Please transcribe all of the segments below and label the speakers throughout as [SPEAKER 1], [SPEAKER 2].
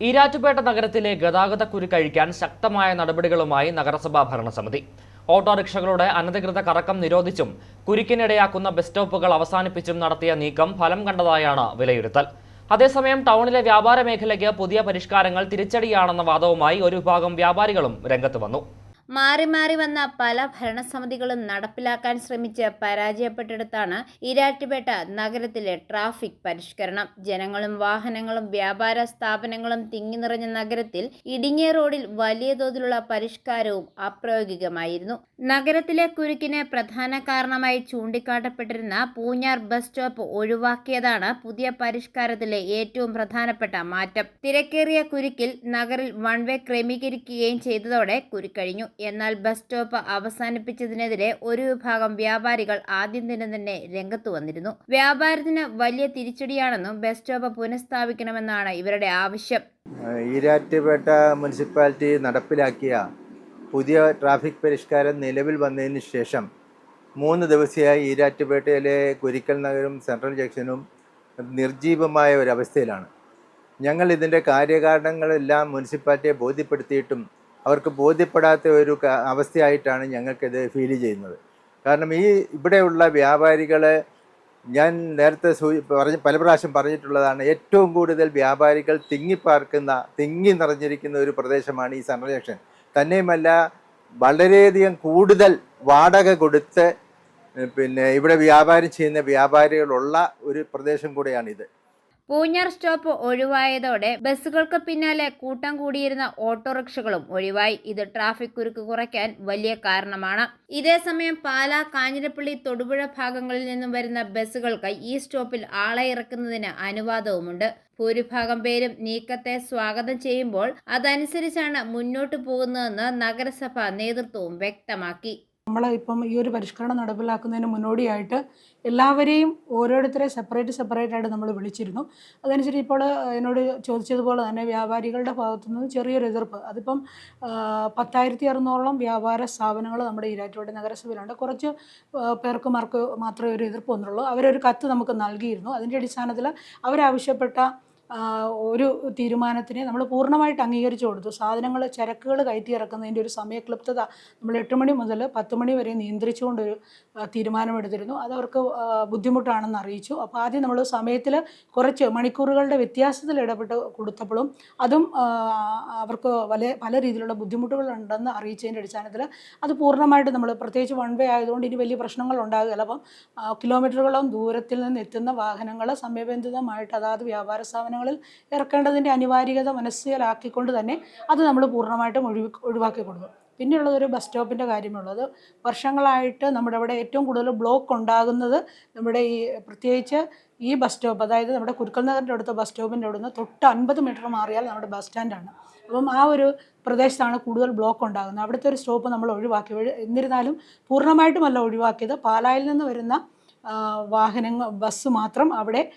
[SPEAKER 1] ഈരാറ്റുപേട്ട നഗരത്തിലെ ഗതാഗതക്കുരുക്കഴിക്കാൻ ശക്തമായ നടപടികളുമായി നഗരസഭാ ഭരണസമിതി. ഓട്ടോറിക്ഷകളുടെ അനധികൃത കറക്കം നിരോധിച്ചും കുരുക്കിനിടയാക്കുന്ന ബസ് സ്റ്റോപ്പുകൾ അവസാനിപ്പിച്ചും നടത്തിയ നീക്കം ഫലം കണ്ടതായാണ് വിലയിരുത്തൽ. അതേസമയം ടൗണിലെ വ്യാപാര മേഖലയ്ക്ക് പുതിയ പരിഷ്കാരങ്ങൾ തിരിച്ചടിയാണെന്ന വാദവുമായി ഒരു വിഭാഗം വ്യാപാരികളും രംഗത്ത് വന്നു.
[SPEAKER 2] മാറി മാറി വന്ന പല ഭരണസമിതികളും നടപ്പിലാക്കാൻ ശ്രമിച്ച് പരാജയപ്പെട്ടെടുത്താണ് ഇരാറ്റുപേട്ട നഗരത്തിലെ ട്രാഫിക് പരിഷ്കരണം. ജനങ്ങളും വാഹനങ്ങളും വ്യാപാര സ്ഥാപനങ്ങളും തിങ്ങി നിറഞ്ഞ നഗരത്തിൽ ഇടുങ്ങിയ റോഡിൽ വലിയ തോതിലുള്ള പരിഷ്കാരവും അപ്രായോഗികമായിരുന്നു. നഗരത്തിലെ കുരുക്കിന് പ്രധാന കാരണമായി ചൂണ്ടിക്കാട്ടപ്പെട്ടിരുന്ന പൂഞ്ഞാർ ബസ് സ്റ്റോപ്പ് ഒഴിവാക്കിയതാണ് പുതിയ പരിഷ്കാരത്തിലെ ഏറ്റവും പ്രധാനപ്പെട്ട മാറ്റം. തിരക്കേറിയ കുരുക്കിൽ നഗറിൽ വൺ വേ ക്രമീകരിക്കുകയും ചെയ്തതോടെ കുരുക്കഴിഞ്ഞു. എന്നാൽ ബസ് സ്റ്റോപ്പ് അവസാനിപ്പിച്ചതിനെതിരെ ഒരു വിഭാഗം വ്യാപാരികൾ ആദ്യം ദിനം തന്നെ രംഗത്തു വന്നിരുന്നു. വ്യാപാരത്തിന് വലിയ തിരിച്ചടിയാണെന്നും ബസ് സ്റ്റോപ്പ് പുനഃസ്ഥാപിക്കണമെന്നാണ് ഇവരുടെ ആവശ്യം.
[SPEAKER 3] ഈരാറ്റുപേട്ട മുനിസിപ്പാലിറ്റി നടപ്പിലാക്കിയ പുതിയ ട്രാഫിക് പരിഷ്കാരം നിലവിൽ വന്നതിന് ശേഷം മൂന്ന് ദിവസമായി ഈരാറ്റുപേട്ടയിലെ കുരിക്കൽ നഗരം സെൻട്രൽ ജംഗ്ഷനും നിർജീവമായ ഒരവസ്ഥയിലാണ് ഞങ്ങൾ ഇതിന്റെ കാര്യകാരണങ്ങളെല്ലാം മുനിസിപ്പാലിറ്റിയെ ബോധ്യപ്പെടുത്തിയിട്ടും അവർക്ക് ബോധ്യപ്പെടാത്ത ഒരു അവസ്ഥയായിട്ടാണ് ഞങ്ങൾക്കിത് ഫീൽ ചെയ്യുന്നത്. കാരണം ഈ ഇവിടെയുള്ള വ്യാപാരികളെ ഞാൻ നേരത്തെ സൂചി പറഞ്ഞ് പല പ്രാവശ്യം പറഞ്ഞിട്ടുള്ളതാണ് ഏറ്റവും കൂടുതൽ വ്യാപാരികൾ തിങ്ങിപ്പാർക്കുന്ന തിങ്ങി നിറഞ്ഞിരിക്കുന്ന ഒരു പ്രദേശമാണ് ഈ ജംഗ്ഷൻ തന്നെയുമല്ല വളരെയധികം കൂടുതൽ വാടക കൊടുത്ത് പിന്നെ ഇവിടെ വ്യാപാരം ചെയ്യുന്ന വ്യാപാരികളുള്ള ഒരു പ്രദേശം കൂടെയാണിത്.
[SPEAKER 2] പൂഞ്ഞാർ സ്റ്റോപ്പ് ഒഴിവായതോടെ ബസ്സുകൾക്ക് പിന്നാലെ കൂട്ടം കൂടിയിരുന്ന ഓട്ടോറിക്ഷകളും ഒഴിവായി. ഇത് ട്രാഫിക് കുരുക്ക് കുറയ്ക്കാൻ വലിയ കാരണമാണ്. ഇതേസമയം പാലാ കാഞ്ഞിരപ്പള്ളി തൊടുപുഴ ഭാഗങ്ങളിൽ നിന്നും വരുന്ന ബസ്സുകൾക്ക് ഈ സ്റ്റോപ്പിൽ ആളെ ഇറക്കുന്നതിന് അനുവാദവുമുണ്ട്. ഭൂരിഭാഗം പേരും നീക്കത്തെ സ്വാഗതം ചെയ്യുമ്പോൾ അതനുസരിച്ചാണ് മുന്നോട്ടു പോകുന്നതെന്ന് നഗരസഭ നേതൃത്വവും വ്യക്തമാക്കി.
[SPEAKER 4] നമ്മൾ ഇപ്പം ഈ ഒരു പരിഷ്കരണം നടപ്പിലാക്കുന്നതിന് മുന്നോടിയായിട്ട് എല്ലാവരെയും ഓരോരുത്തരെ സെപ്പറേറ്റ് സെപ്പറേറ്റ് ആയിട്ട് നമ്മൾ വിളിച്ചിരുന്നു. അതനുസരിച്ച് ഇപ്പോൾ എന്നോട് ചോദിച്ചതുപോലെ തന്നെ വ്യാപാരികളുടെ ഭാഗത്തു നിന്ന് ചെറിയൊരു എതിർപ്പ്. അതിപ്പം പത്തായിരത്തി അറുന്നൂറോളം വ്യാപാര സ്ഥാപനങ്ങൾ നമ്മുടെ ഈരാറ്റുപേട്ട നഗരസഭയിലുണ്ട്. കുറച്ച് പേർക്ക് മാർക്ക് മാത്രമേ ഒരു എതിർപ്പ് വന്നുള്ളൂ. അവരൊരു കത്ത് നമുക്ക് നൽകിയിരുന്നു. അതിന്റെ അടിസ്ഥാനത്തിൽ അവരാവശ്യപ്പെട്ട ഒരു തീരുമാനത്തിനെ നമ്മൾ പൂർണമായിട്ട് അംഗീകരിച്ചു കൊടുത്തു. സാധനങ്ങൾ ചരക്കുകൾ കയറ്റി ഇറക്കുന്നതിന്റെ ഒരു സമയക്ലിപ്തത നമ്മൾ എട്ട് മണി മുതൽ പത്ത് മണി വരെ നിയന്ത്രിച്ചുകൊണ്ടൊരു തീരുമാനമെടുത്തിരുന്നു. അതവർക്ക് ബുദ്ധിമുട്ടാണെന്ന് അറിയിച്ചു. അപ്പോൾ ആദ്യം നമ്മൾ സമയത്തിൽ കുറച്ച് മണിക്കൂറുകളുടെ വ്യത്യാസത്തിൽ ഇടപെട്ട് കൊടുത്തപ്പോഴും അതും അവർക്ക് പല പല രീതിയിലുള്ള ബുദ്ധിമുട്ടുകളുണ്ടെന്ന് അറിയിച്ചതിന്റെ അടിസ്ഥാനത്തിൽ അത് പൂർണമായിട്ട് നമ്മൾ പ്രത്യേകിച്ച് വൺ വേ ആയതുകൊണ്ട് ഇനി വലിയ പ്രശ്നങ്ങൾ ഉണ്ടാകുകയില്ല. കിലോമീറ്ററുകളും കിലോമീറ്ററുകളോളം ദൂരത്തിൽ നിന്ന് എത്തുന്ന വാഹനങ്ങൾ സമയബന്ധിതമായിട്ട് അതാത് വ്യാപാര സ്ഥാപനങ്ങളിൽ ഇറക്കേണ്ടതിന്റെ അനിവാര്യത മനസ്സിലാക്കിക്കൊണ്ട് തന്നെ അത് നമ്മൾ പൂർണമായിട്ടും ഒഴിവ് ഒഴിവാക്കി കൊടുക്കും പിന്നെയുള്ളത് ഒരു ബസ് സ്റ്റോപ്പിന്റെ കാര്യമുള്ളത്. വർഷങ്ങളായിട്ട് നമ്മുടെ ഇവിടെ ഏറ്റവും കൂടുതൽ ബ്ലോക്ക് ഉണ്ടാകുന്നത് നമ്മുടെ ഈ പ്രത്യേകിച്ച് ഈ ബസ് സ്റ്റോപ്പ് അതായത് നമ്മുടെ കുരുക്കൽ നഗറിന്റെ അടുത്ത ബസ് സ്റ്റോപ്പിന്റെ അവിടുന്ന് തൊട്ട് അൻപത് മീറ്റർ മാറിയാൽ നമ്മുടെ ബസ് സ്റ്റാൻഡാണ്. അപ്പം ആ ഒരു പ്രദേശത്താണ് കൂടുതൽ ബ്ലോക്ക് ഉണ്ടാകുന്നത്. അവിടുത്തെ ഒരു സ്റ്റോപ്പ് നമ്മൾ ഒഴിവാക്കി. ഒഴി- എന്നിരുന്നാലും പൂർണമായിട്ടുമല്ല ഒഴിവാക്കിയത് പാലായിൽ നിന്ന് വരുന്ന വാഹനങ്ങൾ ബസ് മാത്രം അവിടെ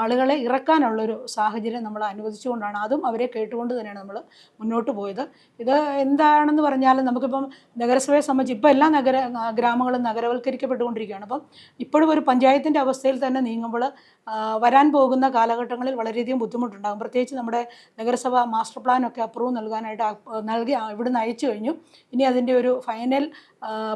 [SPEAKER 4] ആളുകളെ ഇറക്കാനുള്ളൊരു സാഹചര്യം നമ്മൾ അനുവദിച്ചുകൊണ്ടാണ്. അതും അവരെ കേട്ടുകൊണ്ട് തന്നെയാണ് നമ്മൾ മുന്നോട്ട് പോയത്. ഇത് എന്താണെന്ന് പറഞ്ഞാൽ നമുക്കിപ്പം നഗരസഭയെ സംബന്ധിച്ച് ഇപ്പോൾ എല്ലാ നഗര ഗ്രാമങ്ങളും നഗരവൽക്കരിക്കപ്പെട്ടുകൊണ്ടിരിക്കുകയാണ്. അപ്പം ഇപ്പോഴും ഒരു പഞ്ചായത്തിന്റെ അവസ്ഥയിൽ തന്നെ നീങ്ങുമ്പോൾ വരാൻ പോകുന്ന കാലഘട്ടങ്ങളിൽ വളരെയധികം ബുദ്ധിമുട്ടുണ്ടാകും. പ്രത്യേകിച്ച് നമ്മുടെ നഗരസഭ മാസ്റ്റർ പ്ലാനൊക്കെ അപ്രൂവ് നൽകാനായിട്ട് നൽകി ഇവിടുന്ന് അയച്ചു കഴിഞ്ഞു. ഇനി അതിന്റെ ഒരു ഫൈനൽ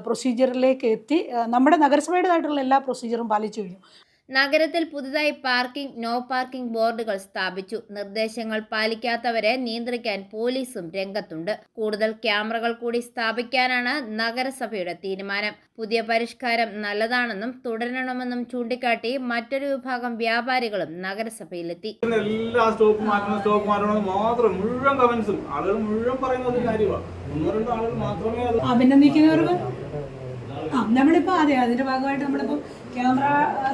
[SPEAKER 4] പ്രൊസീജിയറിലേക്ക് എത്തി. നമ്മുടെ നഗരസഭയുടേതായിട്ടുള്ള എല്ലാ പ്രൊസീജിയറും പാലിച്ചു കഴിഞ്ഞു.
[SPEAKER 2] നഗരത്തിൽ പുതുതായി പാർക്കിംഗ് നോ പാർക്കിംഗ് ബോർഡുകൾ സ്ഥാപിച്ചു. നിർദ്ദേശങ്ങൾ പാലിക്കാത്തവരെ നിയന്ത്രിക്കാൻ പോലീസും രംഗത്തുണ്ട്. കൂടുതൽ ക്യാമറകൾ കൂടി സ്ഥാപിക്കാനാണ് നഗരസഭയുടെ തീരുമാനം. പുതിയ പരിഷ്കാരം നല്ലതാണെന്നും തുടരണമെന്നും ചൂണ്ടിക്കാട്ടി മറ്റൊരു വിഭാഗം വ്യാപാരികളും നഗരസഭയിലെത്തി.
[SPEAKER 5] എല്ലാ സ്റ്റോപ്പ് മാറ്റണം സ്റ്റോപ്പ് മാറ്റണം മാത്രം മുഴുവൻ കമന്റ്സും ആളുകൾ മുഴുവൻ പറയുന്ന ഒരു കാര്യമാണ്
[SPEAKER 4] അഭിനന്ദിക്കുന്നവർക്ക്? ആ നമ്മളിപ്പോൾ അതെ അതിന്റെ ഭാഗമായിട്ട് നമ്മളിപ്പോൾ ക്യാമറ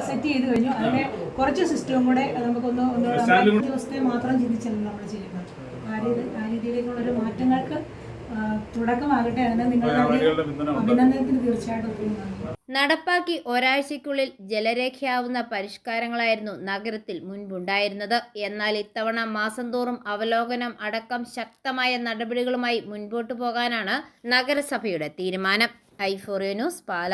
[SPEAKER 4] സെറ്റ് ചെയ്ത് കഴിഞ്ഞു. അതിന്റെ കുറച്ച് സിസ്റ്റവും കൂടെ നമുക്കൊന്ന് ഒന്ന് ദിവസത്തെ മാത്രം ചിന്തിച്ചല്ല നമ്മൾ ചെയ്യുന്നത്. ആ രീതി ആ രീതിയിലേക്കുള്ളൊരു മാറ്റങ്ങൾക്ക് തുടക്കമാകട്ടെ അതിന് നിങ്ങളുടെ. അഭിനന്ദനത്തിന് തീർച്ചയായിട്ടും ഒത്തിരി നന്ദി
[SPEAKER 2] നടപ്പാക്കി ഒരാഴ്ചയ്ക്കുള്ളിൽ ജലരേഖയാവുന്ന പരിഷ്കാരങ്ങളായിരുന്നു നഗരത്തിൽ മുൻപുണ്ടായിരുന്നത്. എന്നാൽ ഇത്തവണ മാസം തോറും അവലോകനം അടക്കം ശക്തമായ നടപടികളുമായി മുൻപോട്ടു പോകാനാണ് നഗരസഭയുടെ തീരുമാനം. Euphoria news Pala.